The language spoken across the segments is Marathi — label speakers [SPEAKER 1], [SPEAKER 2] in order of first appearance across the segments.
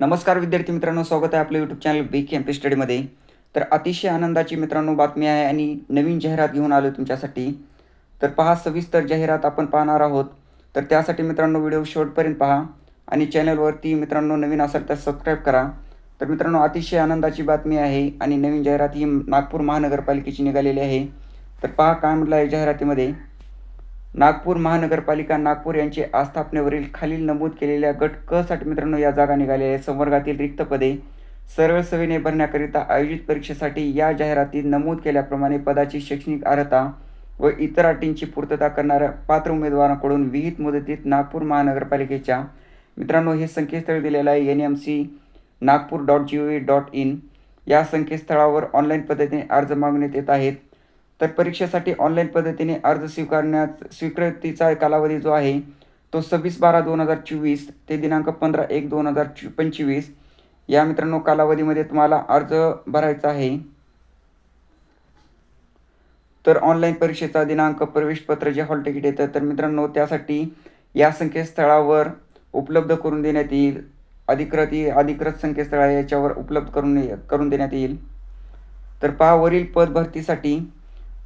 [SPEAKER 1] नमस्कार विद्यार्थी मित्रांनो स्वागत आहे आपलं YouTube channel B K M P स्टडीमध्ये तर अतिशय आनंदाची मित्रांनो बातमी आहे आणि नवीन जाहिरात घेऊन आलो तुमच्यासाठी. तर पहा सविस्तर जाहिरात आपण पाहणार आहोत. तर त्यासाठी मित्रांनो व्हिडिओ शेवटपर्यंत पहा आणि चॅनलवरती मित्रांनो नवीन असाल तर सबस्क्राईब करा. तर मित्रांनो अतिशय आनंदाची बातमी आहे आणि नवीन जाहिरात ही नागपूर महानगरपालिकेची निघालेली आहे. तर पहा काय म्हटलं आहे जाहिरातीमध्ये? नागपूर महानगरपालिका नागपूर यांचे आस्थापनेवरील खालील नमूद केलेल्या गट क साठी मित्रांनो या जागा निघालेल्या आहेत. संवर्गातील रिक्त पदे सरळ सेवेने भरण्याकरिता आयोजित परीक्षेसाठी या जाहिरातीत नमूद केल्याप्रमाणे पदाची शैक्षणिक अर्हता व इतर अटींची पूर्तता करणाऱ्या पात्र उमेदवारांकडून विहित मुदतीत नागपूर महानगरपालिकेच्या मित्रांनो हे संकेतस्थळ दिलेलं आहे. N M C Nagpur dot G O V dot in या संकेतस्थळावर ऑनलाईन पद्धतीने अर्ज मागण्यात येत आहेत. तर परीक्षेसाठी ऑनलाईन पद्धतीने अर्ज स्वीकारण्यात स्वीकृतीचा कालावधी जो आहे तो सव्वीस बारा दोन हजार चोवीस ते दिनांक पंधरा एक दोन हजार चो पंचवीस. या मित्रांनो कालावधीमध्ये तुम्हाला अर्ज भरायचा आहे. तर ऑनलाईन परीक्षेचा दिनांक प्रवेशपत्र जे हॉल तिकीट येतं तर मित्रांनो त्यासाठी या संकेतस्थळावर उपलब्ध करून देण्यात येईल. अधिकृत अधिकृत संकेतस्थळ आहे याच्यावर उपलब्ध करून करून देण्यात येईल. तर पहा वरील पद भरतीसाठी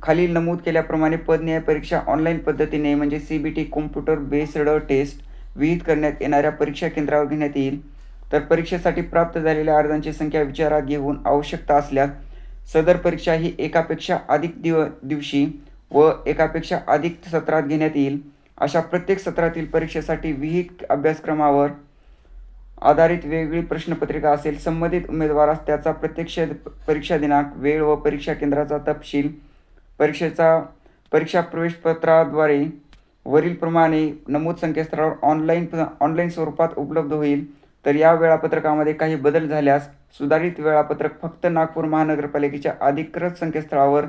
[SPEAKER 1] खालील नमूद केल्याप्रमाणे पदन्याय परीक्षा ऑनलाईन पद्धतीने म्हणजे C B T computer based test विहित करण्यात येणाऱ्या परीक्षा केंद्रावर घेण्यात येईल. तर परीक्षेसाठी प्राप्त झालेल्या अर्जांची संख्या विचारात घेऊन आवश्यकता असल्यास सदर परीक्षा ही एकापेक्षा अधिक दिव दिवशी व एकापेक्षा अधिक सत्रात घेण्यात येईल. अशा प्रत्येक सत्रातील परीक्षेसाठी विहित अभ्यासक्रमावर आधारित वेगळी प्रश्नपत्रिका असेल संबंधित उमेदवारास त्याचा प्रत्यक्ष परीक्षा दिनांक वेळ व परीक्षा केंद्राचा तपशील परीक्षेचा परीक्षा प्रवेशपत्राद्वारे वरीलप्रमाणे नमूद संकेतस्थळावर ऑनलाईन ऑनलाईन स्वरूपात उपलब्ध होईल. तर या वेळापत्रकामध्ये काही बदल झाल्यास सुधारित वेळापत्रक फक्त नागपूर महानगरपालिकेच्या अधिकृत संकेतस्थळावर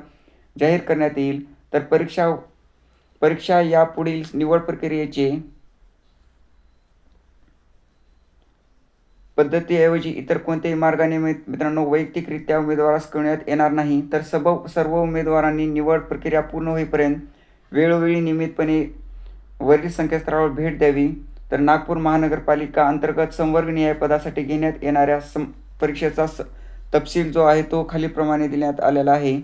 [SPEAKER 1] जाहीर करण्यात येईल. तर परीक्षा परीक्षा या पुढील निवड प्रक्रियेचे पद्धतीऐवजी इतर कोणत्याही मार्गाने मित्रांनो वैयक्तिकरित्या उमेदवारास कळण्यात येणार नाही तर सब सर्व उमेदवारांनी निवड प्रक्रिया पूर्ण होईपर्यंत वेळोवेळी नियमितपणे वरील संकेतस्थळावर भेट द्यावी. तर नागपूर महानगरपालिका अंतर्गत संवर्गनीय पदासाठी घेण्यात येणाऱ्या सं परीक्षेचा स तपशील जो आहे तो खालीप्रमाणे देण्यात आलेला आहे.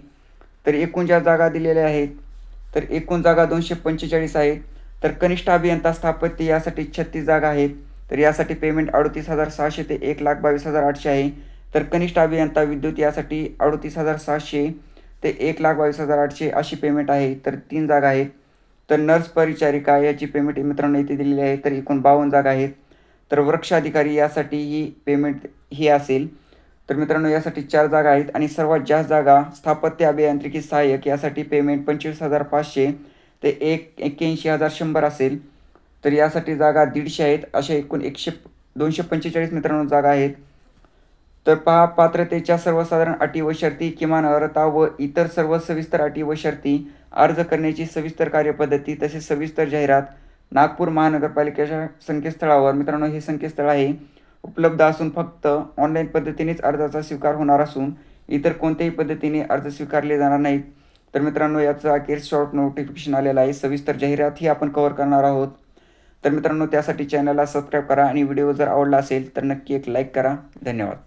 [SPEAKER 1] तर एकूण ज्या जागा दिलेल्या आहेत तर एकूण जागा दोनशे पंचेचाळीस आहेत. तर कनिष्ठ अभियंता स्थापत्य यासाठी छत्तीस जागा आहेत. तर यासाठी पेमेंट अडतीस हजार सहाशे ते एक लाख बावीस हजार आठशे आहे. तर कनिष्ठ अभियंता विद्युत यासाठी अडतीस हजार सहाशे ते एक लाख बावीस हजार आठशे अशी पेमेंट आहे. तर तीन जागा आहेत. तर नर्स परिचारिका याची पेमेंट मित्रांनो इथे दिलेली आहे. तर एकूण बावन्न जागा आहेत. तर वृक्षाधिकारी यासाठी ही पेमेंट ही असेल. तर मित्रांनो यासाठी चार जागा आहेत आणि सर्वात जास्त जागा स्थापत्य अभियांत्रिकी सहाय्यक यासाठी पेमेंट पंचवीस हजार पाचशे ते एक एक्क्याऐंशी हजार शंभर असेल. तर यासाठी जागा दीडशे आहेत. अशा एकूण एकशे दोनशे पंचेचाळीस मित्रांनो जागा आहेत. तर पहा पात्रतेच्या सर्वसाधारण अटी व शर्ती किमान अर्हता व इतर सर्व सविस्तर अटी व शर्ती अर्ज करण्याची सविस्तर कार्यपद्धती तसेच सविस्तर जाहिरात नागपूर महानगरपालिकेच्या संकेतस्थळावर. मित्रांनो हे संकेतस्थळ आहे. उपलब्ध असून फक्त ऑनलाईन पद्धतीनेच अर्जाचा स्वीकार होणार असून इतर कोणत्याही पद्धतीने अर्ज स्वीकारले जाणार नाहीत. तर मित्रांनो याचं अखेर शॉर्ट नोटिफिकेशन आलेलं आहे. सविस्तर जाहिरात ही आपण कव्हर करणार आहोत. तर मित्रांनो त्यासाठी चॅनलला सबस्क्राईब करा आणि व्हिडिओ जर आवडला असेल तर नक्की एक लाईक करा. धन्यवाद.